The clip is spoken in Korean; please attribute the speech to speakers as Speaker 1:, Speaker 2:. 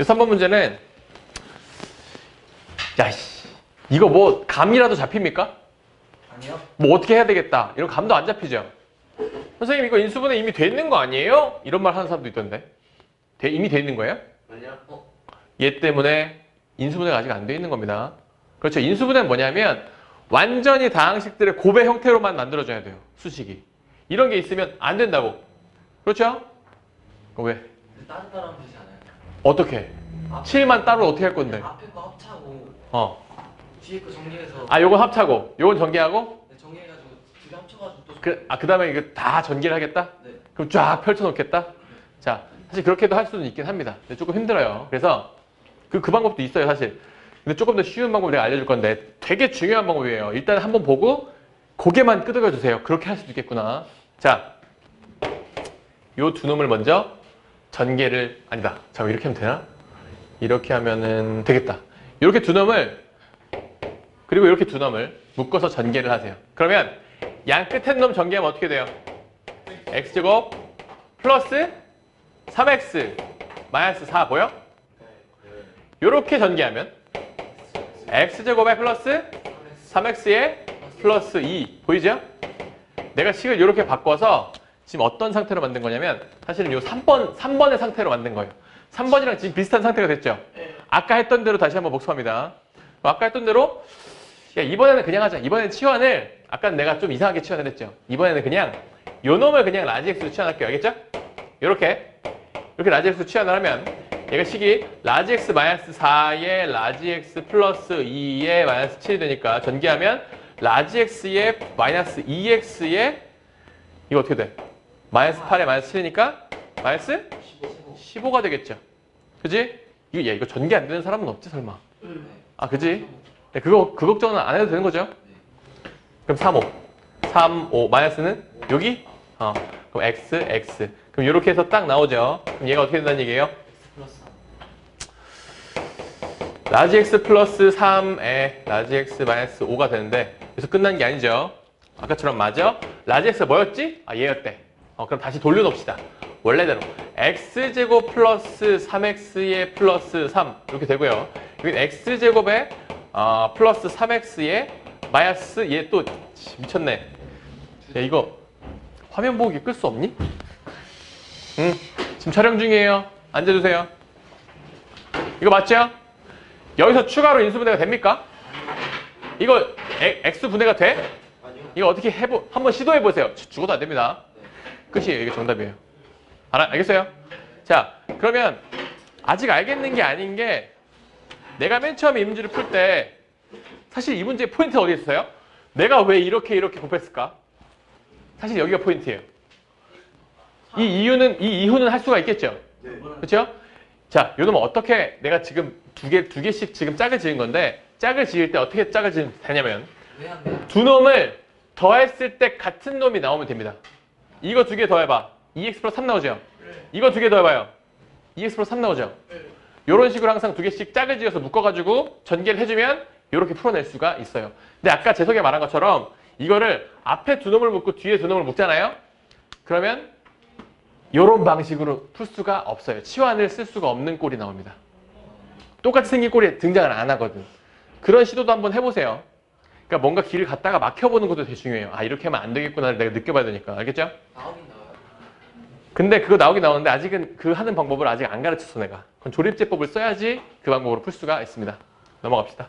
Speaker 1: 이 3번 문제는 야씨 이거 뭐 감이라도 잡힙니까?
Speaker 2: 아니요.
Speaker 1: 뭐 어떻게 해야 되겠다 이런 감도 안 잡히죠. 선생님 이거 인수분해 이미 돼 있는 거 아니에요? 이런 말 하는 사람도 있던데. 돼- 이미 돼 있는 거예요?
Speaker 2: 아니요. 어?
Speaker 1: 얘 때문에 인수분해가 아직 안 돼 있는 겁니다. 그렇죠. 인수분해는 뭐냐면 완전히 다항식들의 고배 형태로만 만들어져야 돼요. 수식이. 이런 게 있으면 안 된다고. 그렇죠? 어, 왜?
Speaker 2: 따로따로 하면 되지 않아요?
Speaker 1: 어떻게?
Speaker 2: 앞,
Speaker 1: 7만 따로 어떻게 할 건데?
Speaker 2: 앞에 거 합차고
Speaker 1: 어.
Speaker 2: 뒤에 거 정리해서
Speaker 1: 아, 요건 합차고, 요건 전개하고,
Speaker 2: 네, 정리해가지고 두개 합쳐가지고 또
Speaker 1: 그, 아, 그 다음에 이거 다 전개를 하겠다?
Speaker 2: 네.
Speaker 1: 그럼 쫙 펼쳐놓겠다? 자, 사실 그렇게도 할 수는 있긴 합니다. 근데 조금 힘들어요. 그래서 그, 그 방법도 있어요, 사실. 근데 조금 더 쉬운 방법을 내가 알려줄 건데 되게 중요한 방법이에요. 일단 한번 보고 고개만 끄덕여 주세요. 그렇게 할 수도 있겠구나. 자, 요 두 놈을 먼저 전개를 아니다. 자, 이렇게 하면 되나? 이렇게 하면은 되겠다. 이렇게 두 놈을 그리고 이렇게 두 놈을 묶어서 전개를 하세요. 그러면 양 끝에 놈 전개하면 어떻게 돼요? x제곱 플러스 3x 마이너스 4 보여? 이렇게 전개하면 x제곱에 플러스 3x에 플러스 2 보이죠? 내가 식을 이렇게 바꿔서 지금 어떤 상태로 만든 거냐면 사실은 이 3번, 3번의 상태로 만든 거예요. 3번이랑 지금 비슷한 상태가 됐죠? 아까 했던 대로 다시 한번 복습합니다. 아까 했던 대로 야, 이번에는 그냥 하자. 이번에는 치환을 아까 내가 좀 이상하게 치환을 했죠. 이번에는 그냥 요 놈을 그냥 라지 x로 치환할게요. 알겠죠? 이렇게 이렇게 라지 x로 치환을 하면 얘가 식이 라지 x 마이너스 4에 라지 x 플러스 2에 마이너스 7이 되니까 전개하면 라지 x에 마이너스 2x에 이거 어떻게 돼? 마이너스 8에 마이너스 7이니까 마이너스
Speaker 2: 15.
Speaker 1: 15가 되겠죠. 그지? 이거 야 이거 전개 안 되는 사람은 없지 설마.
Speaker 2: 네.
Speaker 1: 아 그지? 네, 그거 그 걱정은 안 해도 되는 거죠? 그럼 3, 5. 3, 5 마이너스는 여기? 어. 그럼 x, x. 그럼 이렇게 해서 딱 나오죠. 그럼 얘가 어떻게 된다는 얘기예요?
Speaker 2: X 플러스 3.
Speaker 1: 라지 x 플러스 3에 라지 x 마이너스 5가 되는데 그래서 끝난 게 아니죠. 아까처럼 맞아? 라지 x가 뭐였지? 아 얘였대. 어, 그럼 다시 돌려놓읍시다. 원래대로 x제곱 플러스 3x에 플러스 3 이렇게 되고요. 여기 x제곱에 어, 플러스 3x에 마이너스 얘 또 미쳤네. 야 이거 화면 보기 끌 수 없니? 응. 지금 촬영 중이에요. 앉아주세요. 이거 맞죠? 여기서 추가로 인수분해가 됩니까? 이거 에- x 분해가 돼? 이거 어떻게 해보 한번 시도해 보세요. 죽어도 안 됩니다. 끝이에요. 이게 정답이에요. 알아, 알겠어요? 자, 그러면 아직 알겠는 게 아닌 게 내가 맨 처음에 이 문제를 풀 때 사실 이 문제의 포인트가 어디 있어요? 내가 왜 이렇게 이렇게 곱했을까? 사실 여기가 포인트예요. 이 이유는 이 이유는 할 수가 있겠죠. 그렇죠? 자, 요놈 어떻게 내가 지금 두 개 두 개씩 지금 짝을 지은 건데 짝을 지을 때 어떻게 짝을 지으면 되냐면? 두 놈을 더했을 때 같은 놈이 나오면 됩니다. 이거 두 개 더 해봐. 2x 플러스 3 나오죠? 이거 두 개 더 해봐요. 2x 플러스 3 나오죠? 이런 식으로 항상 두 개씩 짝을 지어서 묶어가지고 전개를 해주면 이렇게 풀어낼 수가 있어요. 근데 아까 재석이 말한 것처럼 이거를 앞에 두 놈을 묶고 뒤에 두 놈을 묶잖아요? 그러면 이런 방식으로 풀 수가 없어요. 치환을 쓸 수가 없는 꼴이 나옵니다. 똑같이 생긴 꼴이 등장을 안 하거든. 그런 시도도 한번 해보세요. 그러니까 뭔가 길을 갔다가 막혀보는 것도 되게 중요해요. 아 이렇게 하면 안 되겠구나를 내가 느껴봐야 되니까 알겠죠?
Speaker 2: 나오긴 나와요.
Speaker 1: 근데 그거 나오긴 나오는데 아직은 그 하는 방법을 아직 안 가르쳤어 내가. 그건 조립제법을 써야지 그 방법으로 풀 수가 있습니다. 넘어갑시다.